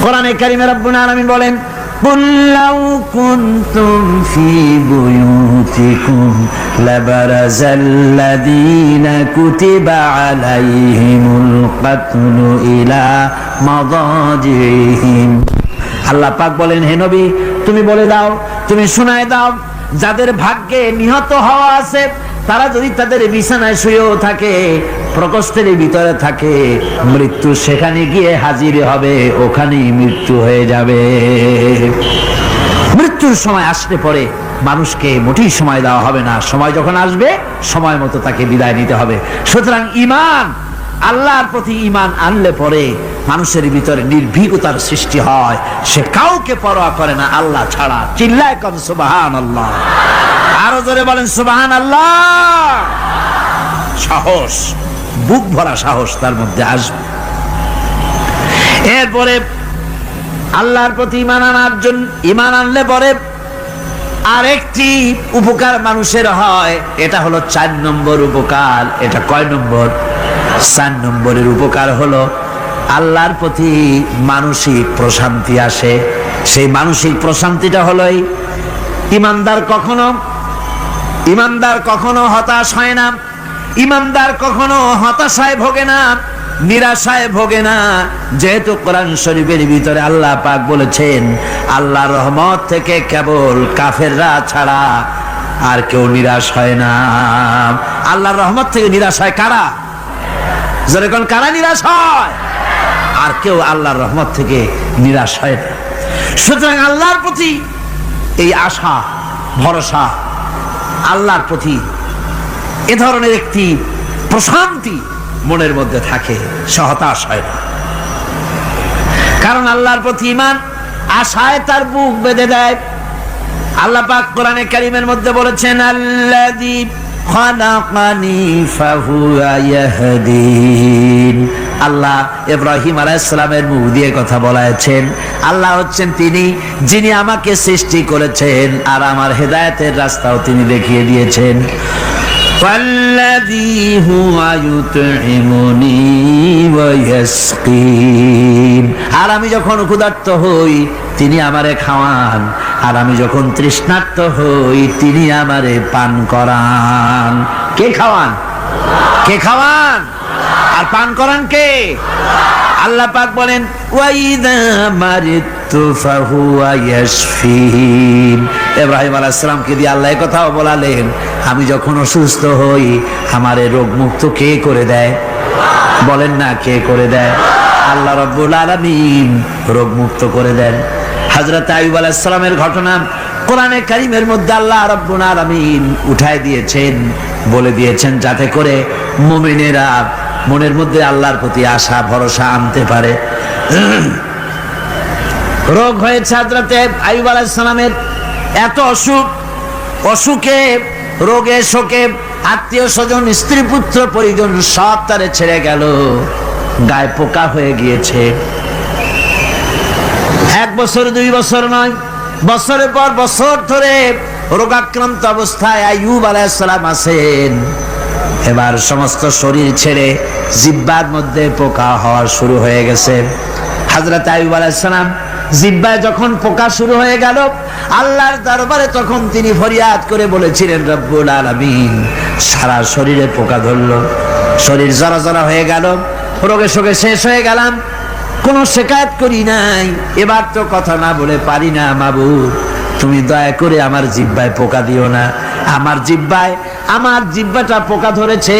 কোরআনে কারিমে রব্বুল আলামিন বলেন قل لو كنتم في بيوتكم لبرز الذين كتب عليهم القتل إلى مضاجعهم আল্লাহ পাক বলেন হে নবী তুমি বলে দাও তুমি শোনায় দাও যাদের ভাগ্যে নিহত হওয়া আছে তারা যদি তাদের বিছানায় শুয়েও থাকে প্রকোষ্ঠের ভিতরে থাকে, মৃত্যু সেখানে গিয়ে হাজির হবে, ওখানেই মৃত্যু হয়ে যাবে। মৃত্যুর সময় আসলে পরে মানুষকে মোটেই সময় দেওয়া হবে না। সময় যখন আসবে, সময় মতো তাকে বিদায় নিতে হবে। সুতরাং ইমান আল্লাহর প্রতি ইমান আনলে পরে মানুষের ভিতরে নির্ভীকতার সৃষ্টি হয়। সে কাউকে পরোয়া করে না আল্লাহ ছাড়া। চিল্লায় কন সুবাহান আল্লাহ আরও জোরে বলেন সুবাহান আল্লাহ সাহস। বুক ভরা সাহস তার মধ্যে আসবে। এরপরে আল্লাহর প্রতি ইমান আনার জন্য ইমান আনলে পরে আরেকটি উপকার মানুষের হয়, এটা হলো চার নম্বর উপকার। এটা কয় নম্বর? চার নম্বরের উপকার হলো আল্লাহর প্রতি মানসিক প্রশান্তি আসে। সেই মানসিক প্রশান্তিটা হলোই ইমানদার কখনো ইমানদার কখনো হতাশ হয় না। ইমানদার কখনো হতাশায় ভোগে না, নিরাশায় ভোগে না। যেহেতু কোরআন শরীফের ভিতরে আল্লাহ পাক বলেছেন, আল্লাহ রহমত থেকে কেবল কাফেররা ছাড়া আর কেউ নিরাশ হয় না। আল্লাহর রহমত থেকে নিরাশ হয় কারা? যেরকম কারা নিরাশ হয়? আর কেউ আল্লাহর রহমত থেকে নিরাশ হয় না। সুতরাং আল্লাহর প্রতি এই আশা, ভরসা, আল্লাহর প্রতি এ ধরনের একটি প্রশান্তি মনের মধ্যে থাকে সে হতাশ হয় না। কারণ আল্লাহর প্রতি ইমান আশায় তার বুক বেঁধে দেয়। আল্লাহ পাক কোরআনে কারিমের মধ্যে বলেছেন আল্লাহ ইব্রাহিম আলাইহিসসালামের মুখ দিয়ে কথা বলাছেন, আল্লাহ হচ্ছেন তিনি যিনি আমাকে সৃষ্টি করেছেন আর আমার হেদায়তের রাস্তাও তিনি দেখিয়ে দিয়েছেন। والذي هو يطعمني ويسقين আর আমি যখন ক্ষুধার্ত হই তিনি আমারে খাওয়ান আর আমি যখন তৃষ্ণার্ত হই তিনি আমারে পান করান কে খাওয়ান কে খাওয়ান আর পান করান কে আল্লাহ পাক বলেন ওয়াইদা মারিতু ফাহুয়া ইয়াশফিন ইব্রাহিম আলাইহিস সালামকে দিয়ে আল্লাহ কথাও বলালেন, আমি যখন অসুস্থ হই, আমারে রোগ মুক্ত কে করে দেয়? বলেন না, কে করে দেয়? আল্লাহ রব্বুল আলামিন রোগ মুক্ত করে দেন। হযরত আইয়ুব আলাইহিস সালামের ঘটনা কোরআনে কারিমের মধ্যে আল্লাহ রব্বুল আলামিন উঠায় দিয়েছেন, বলে দিয়েছেন যাতে করে মুমিনেরা মনের মধ্যে আল্লাহর প্রতি আশা, ভরসা আনতে পারে। রোগ হয়েছে হাজরাতে আইব আলাইসালামের এত অসুখ, অসুখে, রোগে, শোকে আত্মীয় স্বজন, স্ত্রী পুত্র পরিজন সব তারে ছেড়ে গেল, গায়ে পোকা হয়ে গিয়েছে। এক বছর, দুই বছর নয়, বছরের পর বছর ধরে রোগাক্রান্ত অবস্থায় আইয়ুব আলাইসালাম আছেন। এবার সমস্ত শরীর ছেড়ে জিব্বার মধ্যে পোকা হওয়া শুরু হয়ে গেছে। হাজরত আইব আলাইসালাম জিব্বায় যখন পোকা শুরু হয়ে গেল, আল্লাহর দরবারে তখন তিনি ফরিয়াদ করে বলেছিলেন, রব্বুল আলামিন। সারা শরীরে পোকা ধরলো। শরীর জরা জরা হয়ে গেল। রোগে শোকে শেষ হয়ে গেলাম। কোনো শেকায়ত করি নাই। এবার তো কথা না বলে পারি না, মাবুদ। তুমি দয়া করে আমার জিব্বায় পোকা দিও না। আমার জিব্বায়, আমার জিব্বাটা পোকা ধরেছে।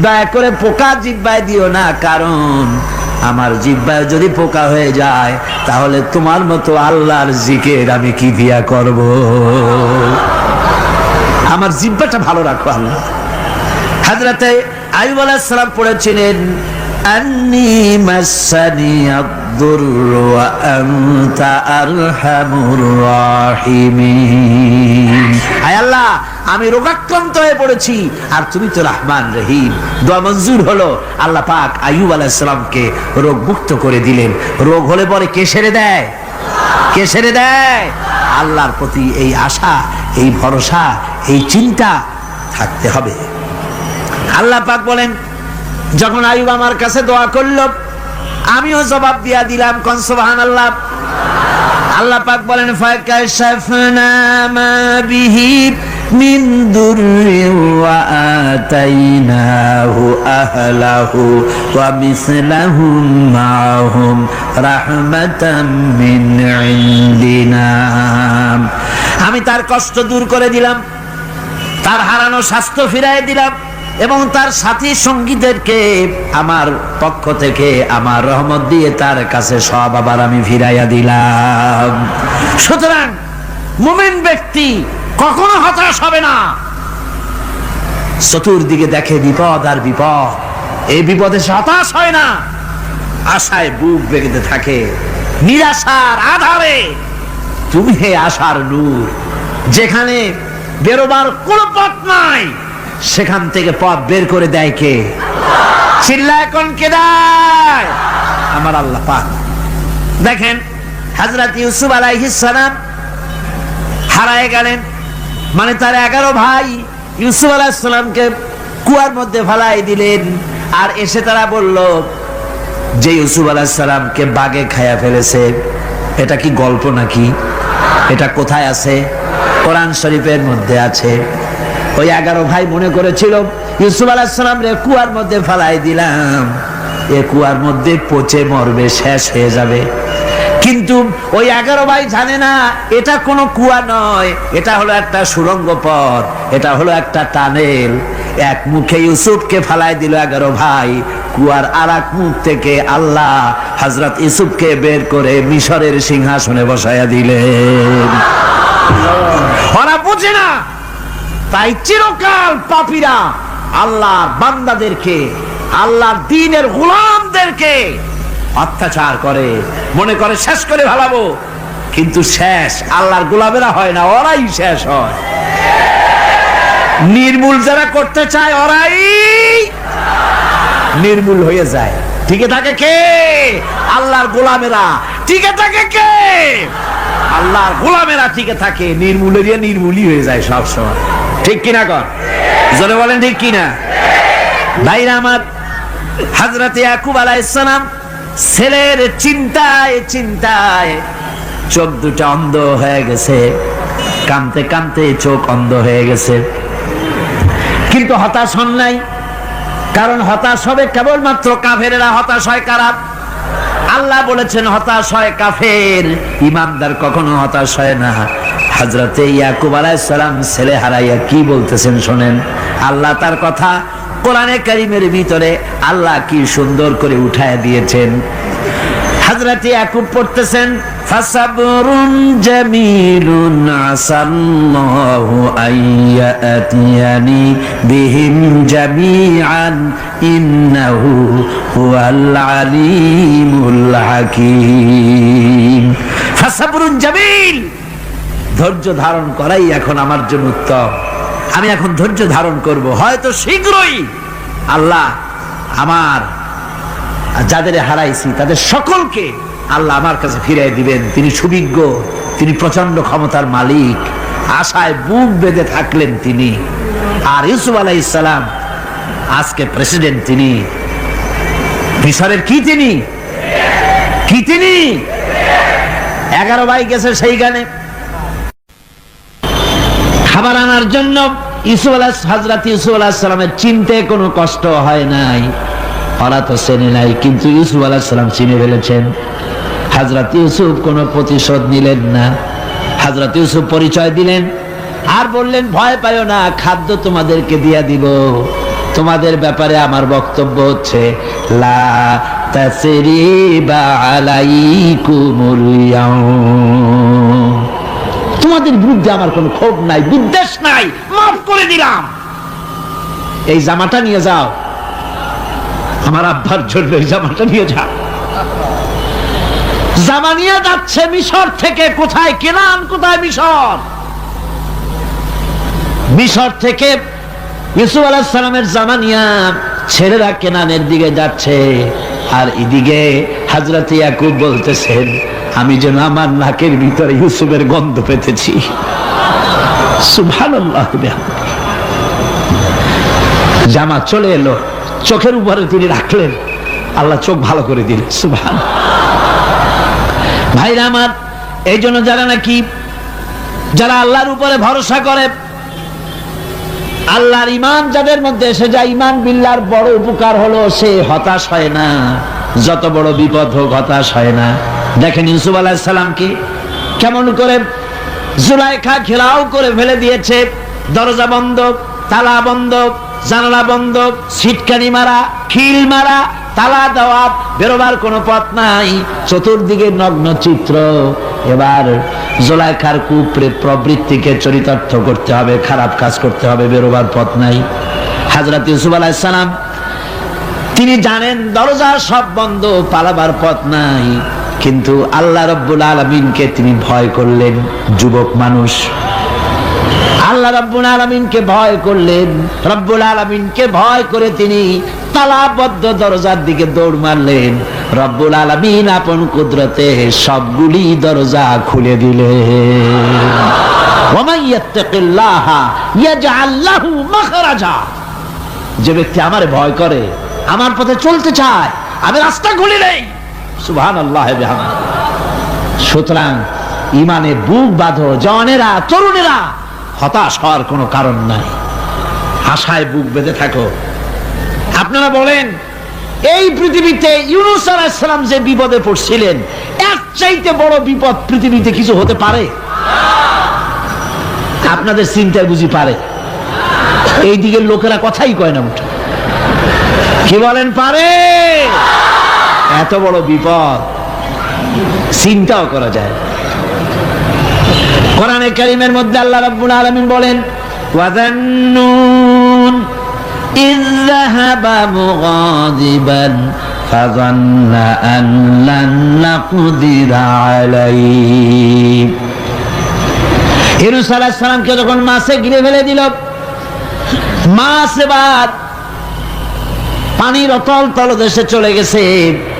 দয়া করে পোকা জিব্বায় দিও না, কারণ আমার জিব্বায় যদি পোকা হয়ে যায়, তাহলে তোমার মতো আল্লাহর জিকের আমি কি দিয়া করব? আমার জিব্বাটা ভালো রাখো আল্লাহ। হাজরাতে আইব আলাহ সালাম পড়েছিলেন মাসানি আদ-দুরর ওয়া আনতা আরহামুর রাহিমিন। আয় আল্লাহ, আমি রোগাক্রান্ত হয়ে পড়েছি। আর তুমি তো রহমান রহিম। দোয়া মঞ্জুর হলো। আল্লাহ পাক আয়ুব আলাইহিস সালামকে রোগ মুক্ত করে দিলেন। রোগ হলে পরে কে সেরে দেয়? কে সেরে দেয়? আল্লাহর প্রতি এই আশা, এই ভরসা, এই চিন্তা থাকতে হবে। আল্লাহ পাক বলেন যখন আয়ুব আমার কাছে দোয়া করল, আমিও জবাব দিয়া দিলাম কনসবাহান আল্লাহ আল্লাহ পাক বলেন আহলাহু আমি তার কষ্ট দূর করে দিলাম, তার হারানো স্বাস্থ্য ফিরাই দিলাম। এবং তার সাথী সঙ্গীদেরকে আমার পক্ষ থেকে আমার রহমত দিয়ে তার কাছে সব আবার আমি ফিরাইয়া দিলাম। সুতরাং মুমিন ব্যক্তি কখনো হতাশ হবে না। চতুর্দিকে দেখে বিপদ আর বিপদ। এই বিপদে সে হতাশ হয় না। আশায় বুক বেগেতে থাকে, নিরাশার আধারে। তুমি হে আশার নূর, যেখানে বেরোবার কোনো পথ নাই। সেখান থেকে পথ বের করে দেয় কে? চিল্লা, এখন কে দেয়? আমার আল্লাহ পাক। দেখেন হাজরত ইউসুফ সালাম হারায় গেলেন। মানে তার এগারো ভাই ইউসুফ সালামকে কুয়ার মধ্যে ফেলাই দিলেন। আর এসে তারা বলল, যে ইউসুফ সালামকে বাগে খায়া ফেলেছে, এটা কি গল্প নাকি? এটা কোথায় আছে? কোরআন শরীফের মধ্যে আছে। ওই এগারো ভাই মনে করেছিল, ইউসুফ আলাহিসাম রে কুয়ার মধ্যে ফেলাই দিলাম। এ কুয়ার মধ্যে পচে মরবে, শেষ হয়ে যাবে। কিন্তু ওই এগারো ভাই জানে না, এটা কোনো কুয়া নয়, এটা হলো একটা সুরঙ্গ পথ, এটা হলো একটা টানেল। এক মুখে ইউসুফকে ফালাই দিল এগারো ভাই, কুয়ার আর এক মুখ থেকে আল্লাহ হজরত ইউসুফকে বের করে মিশরের সিংহাসনে বসাইয়া দিলেন। ওরা বুঝে না তাই চিরকাল পাপীরা আল্লাহর বান্দাদেরকে, আল্লাহর দিনের গোলামদেরকে অত্যাচার করে, মনে করে শেষ করে ভালাবো কিন্তু শেষ, আল্লাহর গোলামেরা হয় না, ওরাই শেষ হয়। নির্মূল যারা করতে চায়, ওরাই নির্মূল হয়ে যায়। টিকে থাকে কে? আল্লাহর গোলামেরা। টিকে থাকে কে? আল্লাহর গোলামেরা টিকে থাকে। নির্মূলের নির্মূলই হয়ে যায় সব সময় ঠিক কিনা কর? জোরে বলেন ঠিক কিনা? ভাইরা আমার হাজরতে ইয়াকুব আলাইসালাম ছেলের চিন্তায় চিন্তায় চোখ দুটা অন্ধ হয়ে গেছে। কানতে কানতে চোখ অন্ধ হয়ে গেছে। কিন্তু হতাশ হন নাই, কারণ হতাশ হবে কেবলমাত্র কাফেরেরা হতাশ হয় কারা? আল্লাহ বলেছেন, হতাশ হয় কাফের, ইমানদার কখনো হতাশ হয় না। হাজরতে ইয়াকুব আলাইসালাম ছেলে হারাইয়া কি বলতেছেন শোনেন? আল্লাহ তার কথা কোরআনে কারিমের ভিতরে আল্লাহ কি সুন্দর করে উঠায় দিয়েছেন। হাজরতে ইয়াকুব পড়তেছেন, ফাসাবরুন জামিলুন আসাল্লাহু আইয়াতিয়ানি বিহিম জামিআন ইন্নাহু হুয়াল আলিমুল হাকীম। ফাসাবরুন জামিল! ধৈর্য ধারণ করাই এখন আমার জন্য উত্তম। আমি এখন ধৈর্য ধারণ করব। হয়তো শীঘ্রই আল্লাহ আমার যাদের হারাইছি, তাদের সকলকে আল্লাহ আমার কাছে ফিরিয়ে দিবেন। তিনি সুবিজ্ঞ, তিনি প্রচণ্ড ক্ষমতার মালিক। আশায় বুক বেঁধে থাকলেন তিনি। আর ইউসুফ আলাই ইসলাম আজকে প্রেসিডেন্ট তিনি। মিশরের কি তিনি? কি তিনি? এগারো ভাই গেছে সেইখানে। খাবার আনার জন্য ইসুফ আলাহ হাজরাত ইউসুফ আলাহ সালামের চিনতে কোনো কষ্ট হয় নাই। ওরা তো চেনে নাই, কিন্তু ইউসুফ আলাহ সালাম চিনে ফেলেছেন। হাজরাত ইউসুফ কোনো প্রতিশোধ নিলেন না। হাজরাত ইউসুফ পরিচয় দিলেন। আর বললেন, ভয় পাইও না, খাদ্য তোমাদেরকে দিয়া দিব। তোমাদের ব্যাপারে আমার বক্তব্য হচ্ছে, লা তাসরিবা আলাইকুমুল ইয়াউম। তোমাদের বিরুদ্ধে আমার কোনো ক্ষোভ নাই, বিদ্বেষ নাই। মাফ করে দিলাম। এই জামাটা নিয়ে যাও। আমার আব্বার জন্য এই জামাটা নিয়ে যাও। জামা নিয়ে যাচ্ছে মিশর থেকে। কোথায়? কেনান কোথায় মিশর? মিশর থেকে জামা ছেলেরা কেনানের দিকে যাচ্ছে। আর এদিকে হাজরত ইয়াকুব বলতেছেন আমি যেন আমার নাকের ভিতরে ইউসুফের গন্ধ পেতেছি। জামা চলে এলো, চোখের উপরে তিনি রাখলেন। আল্লাহ চোখ ভালো করে দিল সুবহান ভাইরা আমার, এই জন্য যারা নাকি, যারা আল্লাহর উপরে ভরসা করে, আল্লাহর ইমান যাদের মধ্যে এসে যায় ইমান বিল্লার বড় উপকার হলো সে হতাশ হয় না, যত বড় বিপদ হোক হতাশ হয় না। দেখেন ইউসুফ আলাহিসাল্লামকে কেমন করে জুলাইখা ঘেরাও করে ফেলে দিয়েছে। দরজা বন্ধ, তালা বন্ধ, জানালা বন্ধ সিটকানি মারা, খিল মারা, তালা দেওয়া বেরোবার কোনো পথ নাই। চতুর্দিকে নগ্ন চিত্র। এবার জোলাইখার কুপরে প্রবৃত্তিকে চরিতার্থ করতে হবে, খারাপ কাজ করতে হবে, বেরোবার পথ নাই। হাজরত ইউসুফ আলাইসালাম তিনি জানেন দরজা সব বন্ধ, পালাবার পথ নাই। কিন্তু আল্লাহ রব্বুল আলমিনকে তিনি ভয় করলেন, যুবক মানুষ। আল্লাহ রব্বুল আলমিনকে ভয় করলেন, রব্বুল আলমিনকে ভয় করে তিনি তালাবদ্ধ দরজার দিকে দৌড় মারলেন। রব্বুল আলমিন আপন কুদরতে সবগুলি দরজা খুলে মাখরাজা। যে ব্যক্তি আমারে ভয় করে, আমার পথে চলতে চায়, আমি রাস্তা খুলে নেই। সুতরাং ইমানে বুক বাঁধো, জওয়ানেরা, তরুণেরা, হতাশ হওয়ার কোনো কারণ নাই। আশায় বুক বেঁধে থাকো। আপনারা বলেন, এই পৃথিবীতে ইউনুস আলাইসালাম যে বিপদে পড়ছিলেন এক চাইতে বড় বিপদ পৃথিবীতে কিছু হতে পারে? আপনাদের চিন্তায় বুঝি পারে। এই দিকের লোকেরা কথাই কয় না উঠে কি বলেন, পারে? এত বড় বিপদ চিন্তাও করা যায় কোরআনে কারিমের মধ্যে আল্লাহ রাব্বুল আলামিন বলেন ওয়াদান্নুন إذ ذهب مغاضبا فظن أن لن نقدر عليه হিরুস আলাইহিস সালামকে যখন মাছে গিলে ফেলে দিল মাছ এবার পানির অতল তলদেশে চলে গেছে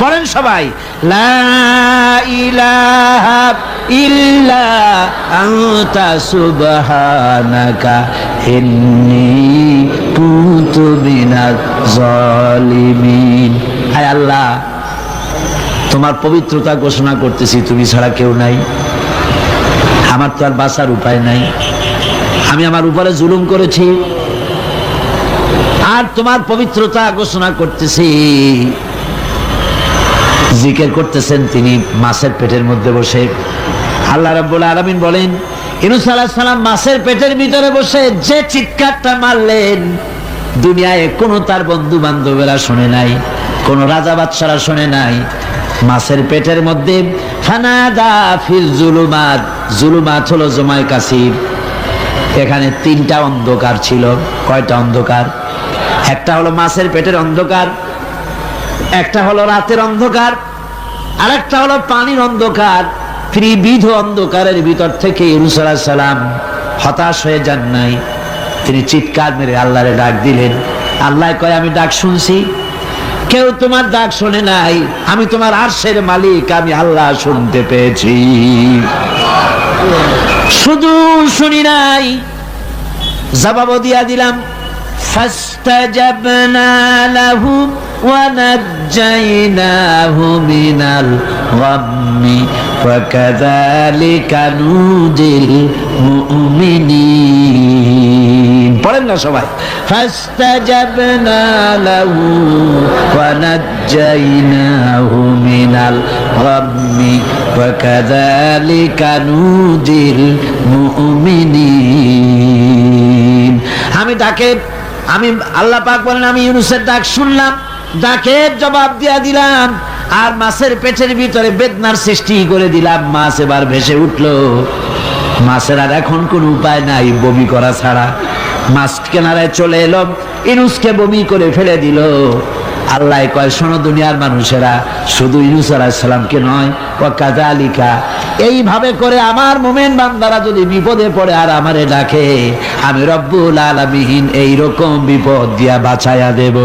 পড়েন সবাই। লা ইল্লা আল্লাহ, তোমার পবিত্রতা ঘোষণা করতেছি, তুমি ছাড়া কেউ নাই। আমার তো আর বাঁচার উপায় নাই। আমি আমার উপরে জুলুম করেছি। আর তোমার পবিত্রতা ঘোষণা করতেছি। জিকের করতেছেন, তিনি মাছের পেটের মধ্যে বসে। আল্লাহ রাব্বুল আলামিন বলেন, ইনুস আলাইহিস সালাম মাছের পেটের ভিতরে বসে যে চিৎকারটা মারলেন, দুনিয়ায় কোনো তার বন্ধু বান্ধবেরা শুনে নাই, কোন রাজা বাদশারা শুনে নাই। মাছের পেটের মধ্যে, ফানাদা ফিল জুলুমাত জুলুমাত হলো জমায় কাসির এখানে তিনটা অন্ধকার ছিল, কয়টা অন্ধকার? একটা হলো মাছের পেটের অন্ধকার একটা হলো রাতের অন্ধকার আর একটা হলো পানির অন্ধকার, ত্রিবিধ অন্ধকারের ভিতর থেকে ইরুসাল্লাহ সালাম হতাশ হয়ে যান নাই। তিনি চিৎকার মেরে আল্লাহরে ডাক দিলেন। আল্লাহ কয়, আমি ডাক শুনছি। কেউ তোমার ডাক শোনে নাই। আমি তোমার আরশের মালিক। আমি আল্লাহ শুনতে পেয়েছি। শুধু শুনি নাই। জবাব দিয়া দিলাম। فاستجبنا له ونجيناه من الغم وكذلك نجي المؤمنين পড়েন না সবাই فاستجبنا له ونجيناه من الغم وكذلك نجي المؤمنين আমি ডাকে আমি আল্লাহ পাক বলেন, আমি ইউনুসের ডাক শুনলাম, ডাকের জবাব দিয়া দিলাম, আর মাছের পেটের ভিতরে বেদনার সৃষ্টি করে দিলাম, মাছ এবার ভেসে উঠল। মাছের আর এখন কোন উপায় নাই, বমি করা ছাড়া। মাছ কেনারায় চলে এলো ইনুসকে বমি করে ফেলে দিল। আল্লাহ কয়, শোনো দুনিয়ার মানুষেরা, শুধু ইউনুস আলাহিসাল্লামকে নয় ও কাজা আলিকা এইভাবে করে আমার মোমেন বান্দারা যদি বিপদে পড়ে আর আমারে ডাকে, আমি রব্বুল আলমিহীন এইরকম বিপদ দিয়া বাঁচাইয়া দেব।